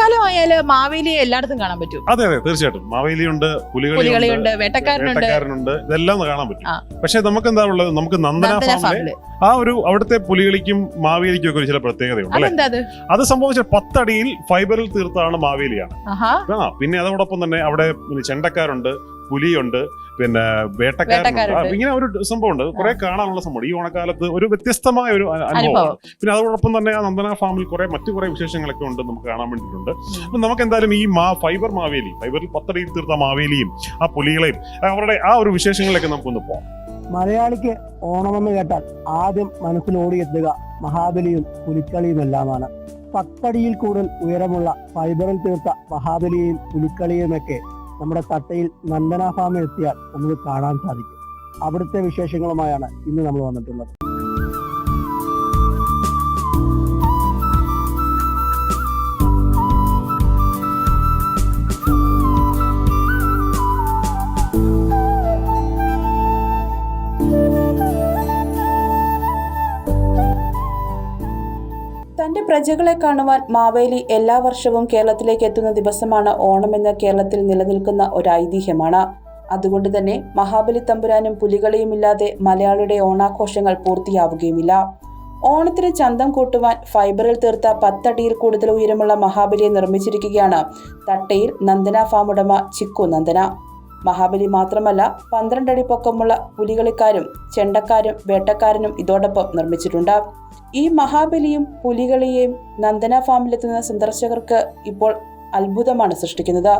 ഓണക്കാലം ആയാൽ മാവേലിയെ എല്ലായിടത്തും കാണാൻ പറ്റും. അതെ അതെ തീർച്ചയായിട്ടും. മാവേലിയുണ്ട് പുലികളിയുണ്ട് വേട്ടക്കാരനുണ്ട്. വേട്ടക്കാരനുണ്ട് ഇതെല്ലാം കാണാൻ പറ്റും. പക്ഷെ നമുക്ക് എന്താ ഉള്ളത്? നമുക്ക് നന്ദന ഫാമിൽ ആ ഒരു അവിടുത്തെ പുലികളിക്കും മാവേലിക്കും ഒക്കെ ഒരു ചില പ്രത്യേകതയുണ്ട് അല്ലേ? അത്? സംഭവിച്ച പത്തടിയിൽ ഫൈബറിൽ തീർത്താണ് മാവേലിയാണ്. പിന്നെ അതോടൊപ്പം തന്നെ അവിടെ ചെണ്ടക്കാരുണ്ട്. പുലിയുണ്ട് പിന്നെ വേട്ടക്കാരുണ്ട്. ഇങ്ങനെ ഒരു സംഭവമുണ്ട്. കുറെ കാണാനുള്ള സംഭവം ഈ ഓണക്കാലത്ത് ഒരു വ്യത്യസ്തമായ ഒരു അനുഭവം. പിന്നെ അതോടൊപ്പം തന്നെ ആ നന്ദന ഫാമിൽ കുറെ മറ്റു കുറെ വിശേഷങ്ങളൊക്കെ ഉണ്ട് നമുക്ക് കാണാൻ വേണ്ടിയിട്ടുണ്ട്. അപ്പൊ നമുക്ക് എന്തായാലും ഈ മാ ഫൈബർ മാവേലി ഫൈബറിൽ പത്തടിയിൽ തീർത്ത മാവേലിയും ആ പുലികളെയും അവരുടെ ആ ഒരു വിശേഷങ്ങളിലൊക്കെ നമുക്കൊന്ന് പോകാം മലയാളിക്ക് ഓണമെന്ന് കേട്ടാൽ ആദ്യം മനസ്സിൽ ഓടിയെത്തുക മഹാബലിയും പുലിക്കളിയും എല്ലാമാണ് പത്തടിയിൽ കൂടുതൽ ഉയരമുള്ള ഫൈബറിൽ തീർത്ത മഹാബലിയും പുലിക്കളിയുമൊക്കെ നമ്മുടെ തട്ടയിൽ നന്ദന ഫാമിൽ എത്തിയാൽ നമുക്ക് കാണാൻ സാധിക്കും. അവിടുത്തെ വിശേഷങ്ങളുമായാണ് ഇന്ന് നമ്മൾ വന്നിട്ടുള്ളത്. തന്റെ പ്രജകളെ കാണുവാൻ മാവേലി എല്ലാ വർഷവും കേരളത്തിലേക്ക് എത്തുന്ന ദിവസമാണ് ഓണമെന്ന് കേരളത്തിൽ നിലനിൽക്കുന്ന ഒരു ഐതിഹ്യമാണ് അതുകൊണ്ട് തന്നെ മഹാബലി തമ്പുരാനും പുലികളെയും ഇല്ലാതെ മലയാളിയുടെ ഓണാഘോഷങ്ങൾ പൂർത്തിയാവുകയുമില്ല. ഓണത്തിന് ചന്തം കൂട്ടുവാൻ ഫൈബറിൽ തീർത്ത പത്തടിയിൽ കൂടുതൽ ഉയരമുള്ള മഹാബലിയെ നിർമ്മിച്ചിരിക്കുകയാണ് തട്ടയിൽ നന്ദന ഫാം ഉടമ ചിക്കു നന്ദന. മഹാബലി മാത്രമല്ല പന്ത്രണ്ടടി പൊക്കമുള്ള പുലികളിക്കാരും ചെണ്ടക്കാരും വേട്ടക്കാരനും ഇതോടൊപ്പം നിർമ്മിച്ചിട്ടുണ്ട്. ഈ മഹാബലിയും പുലികളിയെയും നന്ദന ഫാമിലെത്തുന്ന സന്ദർശകർക്ക് ഇപ്പോൾ അത്ഭുതമാണ് സൃഷ്ടിക്കുന്നത്.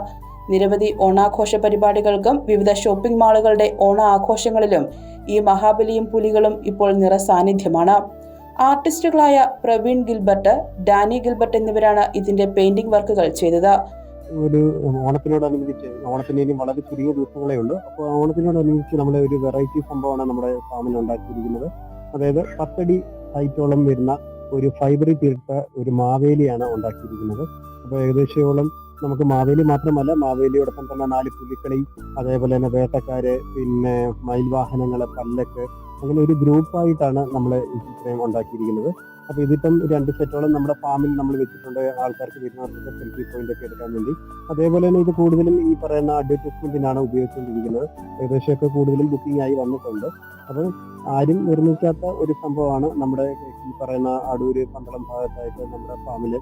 നിരവധി ഓണാഘോഷ പരിപാടികൾക്കും വിവിധ ഷോപ്പിംഗ് മാളുകളുടെ ഓണ ആഘോഷങ്ങളിലും ഈ മഹാബലിയും പുലികളും ഇപ്പോൾ നിറസാന്നിധ്യമാണ് ആർട്ടിസ്റ്റുകളായ പ്രവീൺ ഗിൽബർട്ട് ഡാനി ഗിൽബർട്ട് എന്നിവരാണ് ഇതിന്റെ പെയിന്റിംഗ് വർക്കുകൾ ചെയ്തത്. ഒരു ഓണത്തിനോടനുബന്ധിച്ച് ഓണത്തിന് ഇനി വളരെ ചെറിയ ദിവസങ്ങളേ ഉള്ളൂ. അപ്പോൾ ഓണത്തിനോടനുബന്ധിച്ച് നമ്മുടെ ഒരു വെറൈറ്റി സംഭവമാണ് നമ്മുടെ ഫാമിൽ ഉണ്ടാക്കിയിരിക്കുന്നത്. അതായത് പത്തടി ഹൈറ്റോളം വരുന്ന ഒരു ഫൈബറി തീർത്ത ഒരു മാവേലിയാണ് ഉണ്ടാക്കിയിരിക്കുന്നത്. അപ്പോൾ ഏകദേശം നമുക്ക് മാവേലി മാത്രമല്ല മാവേലിയോടൊപ്പം തന്നെ നാല് പുലിക്കളി അതേപോലെ തന്നെ വേട്ടക്കാര് പിന്നെ മയിൽവാഹനങ്ങൾ പല്ലക്ക് അങ്ങനെ ഒരു ഗ്രൂപ്പായിട്ടാണ് നമ്മൾ ഈ ചിത്രം ഉണ്ടാക്കിയിരിക്കുന്നത്. അപ്പൊ ഇതിപ്പം രണ്ട് സെറ്റോളം നമ്മുടെ ഫാമിൽ നമ്മൾ വെച്ചിട്ടുണ്ട്. ആൾക്കാർക്ക് വരുന്നവർക്ക് സെൽഫി പോയിന്റ് ഒക്കെ എടുക്കാൻ വേണ്ടി. അതേപോലെ തന്നെ ഇത് കൂടുതലും ഈ പറയുന്ന അഡ്വർടൈസ്മെന്റിനാണ് ഉപയോഗിച്ചുകൊണ്ടിരിക്കുന്നത്. ഏകദേശമൊക്കെ കൂടുതലും ബുക്കിംഗ് ആയി വന്നിട്ടുണ്ട്. അപ്പം ആരും നിർമ്മിക്കാത്ത ഒരു സംഭവമാണ് നമ്മുടെ ഈ പറയുന്ന അടൂര് പന്തളം ഭാഗത്തായിട്ട് നമ്മുടെ ഫാമിൽ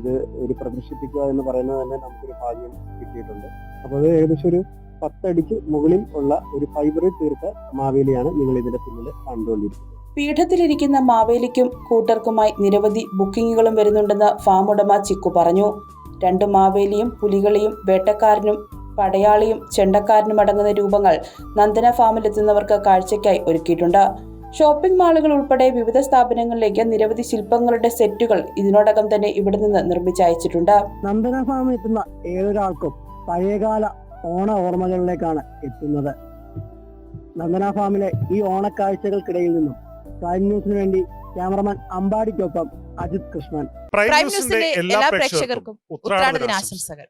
ഇത് ഒരു പ്രദർശിപ്പിക്കുക എന്ന് പറയുന്നത് തന്നെ നമുക്കൊരു ഭാഗ്യം കിട്ടിയിട്ടുണ്ട്. അപ്പോൾ അത് ഏകദേശം ഒരു പത്തടിക്ക് മുകളിൽ ഉള്ള ഒരു ഫൈബറിൽ തീർത്ത മാവേലിയാണ് നിങ്ങൾ ഇതിന്റെ പിന്നിൽ കണ്ടുകൊണ്ടിരിക്കുന്നത്. പീഠത്തിലിരിക്കുന്ന മാവേലിക്കും കൂട്ടർക്കുമായി നിരവധി ബുക്കിങ്ങുകളും വരുന്നുണ്ടെന്ന് ഫാം ഉടമ ചിക്കു പറഞ്ഞു. രണ്ട് മാവേലിയും പുലികളിയും വേട്ടക്കാരനും പടയാളിയും ചെണ്ടക്കാരനും അടങ്ങുന്ന രൂപങ്ങൾ നന്ദന ഫാമിലെത്തുന്നവർക്ക് കാഴ്ചയ്ക്കായി ഒരുക്കിയിട്ടുണ്ട്. ഷോപ്പിംഗ് മാളുകൾ ഉൾപ്പെടെ വിവിധ സ്ഥാപനങ്ങളിലേക്ക് നിരവധി ശില്പങ്ങളുടെ സെറ്റുകൾ ഇതിനോടകം തന്നെ ഇവിടെ നിന്ന് നിർമ്മിച്ചയച്ചിട്ടുണ്ട് നന്ദന ഫാമിൽ എത്തുന്ന ഏതൊരാൾക്കും പഴയകാല ഓണ ഓർമ്മകളിലേക്കാണ് എത്തുന്നത്. നന്ദന ഫാമിലെ ഈ ഓണക്കാഴ്ചകൾക്കിടയിൽ നിന്നും പ്രൈം ന്യൂസിന് വേണ്ടി ക്യാമറമാൻ അമ്പാടിക്കൊപ്പം അജിത് കൃഷ്ണൻ. പ്രൈം ന്യൂസിന്റെ എല്ലാ പ്രേക്ഷകർക്കും ഉത്രാടത്തിന് ഉത്രാട ദിനാശംസകൾ